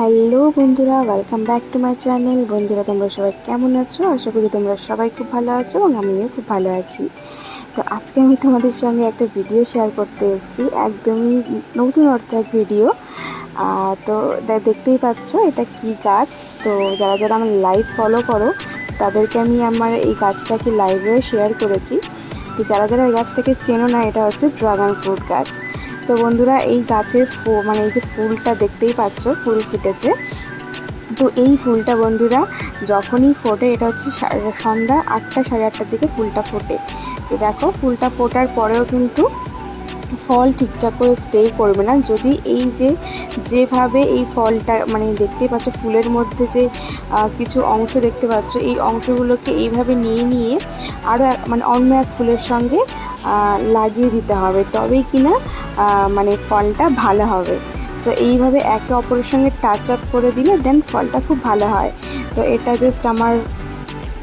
Hello বন্ধুরা welcome back to my channel বন্ধুরা, তোমরা সবাই কেমন আছো? আশা করি তোমরা সবাই খুব ভালো আছো এবং আমিও খুব ভালো আছি। তো আজকে আমি তোমাদের সঙ্গে একটা ভিডিও শেয়ার করতে এসেছি, একদমই নতুন অর্থ এক ভিডিও তো দেখতেই পাচ্ছ, এটা কি গাছ? তো যারা যারা আমার লাইভ ফলো করো, তাদেরকে আমি আমার এই গাছটাকে লাইভেও শেয়ার করেছি। তো যারা যারা এই গাছটাকে চেনো না, এটা হচ্ছে ড্রাগন ফ্রুট গাছ। তো বন্ধুরা, এই গাছের মানে এই যে ফুলটা দেখতেই পাচ্ছ, ফুল ফুটেছে। তো এই ফুলটা বন্ধুরা, যখনই ফোটে, এটা হচ্ছে সন্ধ্যা আটটা সাড়ে আটটার দিকে ফুলটা ফোটে। তো দেখো, ফুলটা ফোটার পরেও কিন্তু ফল ঠিকঠাক করে স্টে করবে না। যদি এই যে, যেভাবে এই ফলটা মানে দেখতেই পাচ্ছ, ফুলের মধ্যে যে কিছু অংশ দেখতে পাচ্ছ, এই অংশগুলোকে এইভাবে নিয়ে নিয়ে আরও মানে অন্য এক ফুলের সঙ্গে লাগিয়ে দিতে হবে। তবেই কিনা মানে ফলটা ভালো হবে। সো এইভাবে একে অপরের সঙ্গে টাচ আপ করে দিলে দেন ফলটা খুব ভালো হয়। তো এটা জাস্ট আমার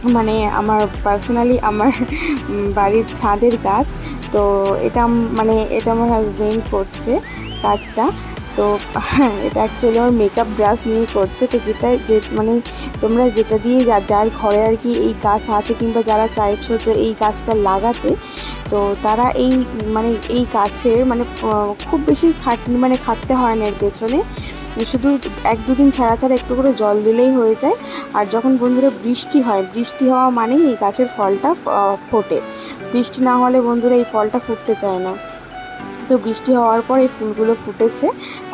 মানে আমার পার্সোনালি আমার বাড়ির ছাদের গাছ। তো এটা মানে এটা আমার হাজবেন্ড করছে কাজটা। তো হ্যাঁ এটা অ্যাকচুয়ালি আমার মেকআপ ব্রাশ নিয়ে করছে। তো যেটা যে মানে তোমরা যেটা দিয়ে যার ঘরে আর কি এই গাছ আছে কিংবা যারা চাইছো যে এই গাছটা লাগাতে, তো তারা এই মানে এই গাছের মানে খুব বেশি খাটনি মানে খাটতে হয় না এর পেছনে। শুধু এক দুদিন ছাড়া ছাড়া একটু করে জল দিলেই হয়ে যায়। আর যখন বন্ধুরা বৃষ্টি হয়, বৃষ্টি হওয়া মানেই এই গাছের ফলটা ফোটে। বৃষ্টি না হলে বন্ধুরা এই ফলটা ফুটতে চায় না। তো বৃষ্টি হওয়ার পর এই ফুলগুলো ফুটেছে।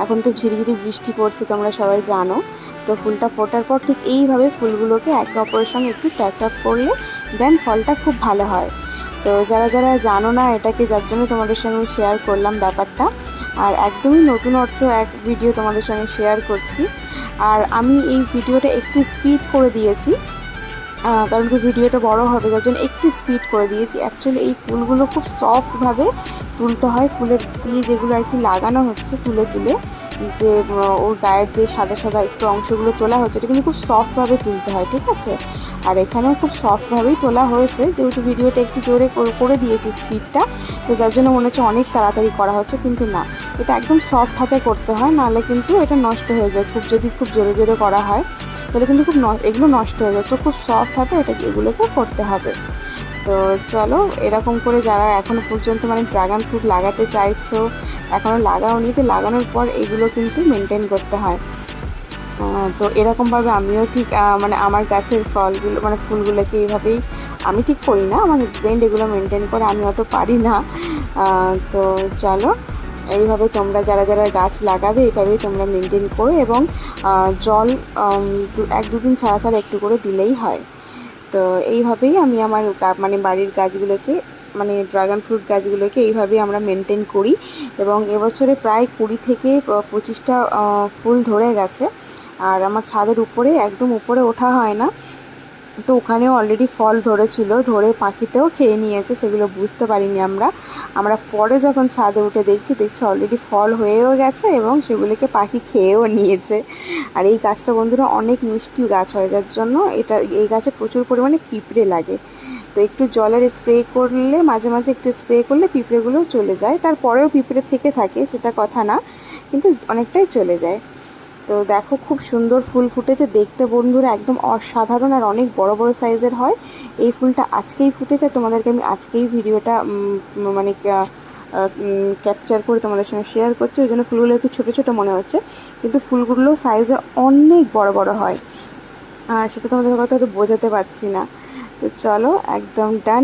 এখন তো ঝিরিঝিরি বৃষ্টি পড়ছে, তোমরা সবাই জানো। তো ফুলটা ফোটার পর ঠিক এইভাবে ফুলগুলোকে একে অপরের সঙ্গে একটু ট্যাচ আপ করলে দেন ফলটা খুব ভালো হয়। তো যারা যারা জানো না এটাকে, যার জন্য তোমাদের সঙ্গে শেয়ার করলাম ব্যাপারটা, আর একদমই নতুন অর্থ এক ভিডিও তোমাদের সঙ্গে শেয়ার করছি। আর আমি এই ভিডিওটা একটু স্পিড করে দিয়েছি কারণ কি ভিডিওটা বড় হবে যার জন্য একটু স্পিড করে দিয়েছি। অ্যাকচুয়ালি এই ফুলগুলো খুব সফটভাবে তুলতে হয় ফুলের দিয়ে যেগুলো আর কি লাগানো হচ্ছে তুলে তুলে, যে ওর গায়ের যে সাদা সাদা একটু অংশগুলো তোলা হচ্ছে, এটা কিন্তু খুব সফটভাবে তুলতে হয়, ঠিক আছে? আর এখানেও খুব সফটভাবেই তোলা হয়েছে, যেহেতু ভিডিওটা একটু জোরে করে- দিয়েছি স্পিডটা তো যার জন্য মনে হচ্ছে অনেক তাড়াতাড়ি করা হচ্ছে, কিন্তু না। এটা একদম সফট হাতে করতে হয়, নাহলে কিন্তু এটা নষ্ট হয়ে যায়, খুব যদি খুব জোরে জোরে করা হয়, তাহলে কিন্তু খুব এগুলো নষ্ট হয়ে যায়। তো খুব সফট হাতে এটা এগুলোকে করতে হবে। তো চলো, এরকম করে যারা এখনও পর্যন্ত মানে ড্রাগন ফ্রুট লাগাতে চাইছো এখনও লাগাওনি তো লাগানোর পর এগুলো কিন্তু মেনটেন করতে হয়। তো এরকমভাবে আমিও ঠিক মানে আমার গাছের ফলগুলো মানে ফুলগুলোকে এইভাবেই আমি ঠিক করি না, আমার হাজব্যান্ড এগুলো মেনটেন করে, আমি অত পারি না। তো চলো, এইভাবে তোমরা যারা যারা গাছ লাগাবে এইভাবেই তোমরা মেনটেন করো এবং জল এক দুদিন ছাড়া ছাড়া একটু করে দিলেই হয়। তো এইভাবেই আমি আমার মানে বাড়ির গাছগুলোকে মানে ড্রাগন ফ্রুট গাছগুলোকে এইভাবে আমরা মেনটেন করি এবং এবছরে প্রায় কুড়ি থেকে পঁচিশটা ফুল ধরে গেছে। আর আমার ছাদের উপরে একদম উপরে ওঠা হয় না। তো ওখানেও অলরেডি ফল ধরেছিল, ধরে পাখিতেও খেয়ে নিয়েছে, সেগুলো বুঝতে পারিনি আমরা। আমরা পরে যখন ছাদে উঠে দেখছি দেখছি অলরেডি ফল হয়েও গেছে এবং সেগুলিকে পাখি খেয়েও নিয়েছে। আর এই গাছটা বন্ধুরা অনেক মিষ্টি গাছ হয়, যার জন্য এটা, এই গাছে প্রচুর পরিমাণে পিঁপড়ে লাগে। তো একটু জলের স্প্রে করলে, মাঝে মাঝে একটু স্প্রে করলে পিঁপড়েগুলোও চলে যায়। তারপরেও পিঁপড়ে থেকে থাকে, সেটা কথা না, কিন্তু অনেকটাই চলে যায়। তো দেখো খুব সুন্দর ফুল ফুটেছে। দেখতে বন্ধুরা একদম অসাধারণ আর অনেক বড় বড় সাইজের হয়। এই ফুলটা আজকেই ফুটেছে। তোমাদেরকে আমি আজকেই ভিডিওটা মানে ক্যাপচার করে তোমাদের সঙ্গে শেয়ার করছি। ওই জন্য ফুলগুলো একটু ছোটো ছোটো মনে হচ্ছে। কিন্তু ফুলগুলো সাইজে অনেক বড় বড় হয়। আর সেটা তোমাদের কথা হয়তো বোঝাতে পারছি না। তো চলো, একদম ডান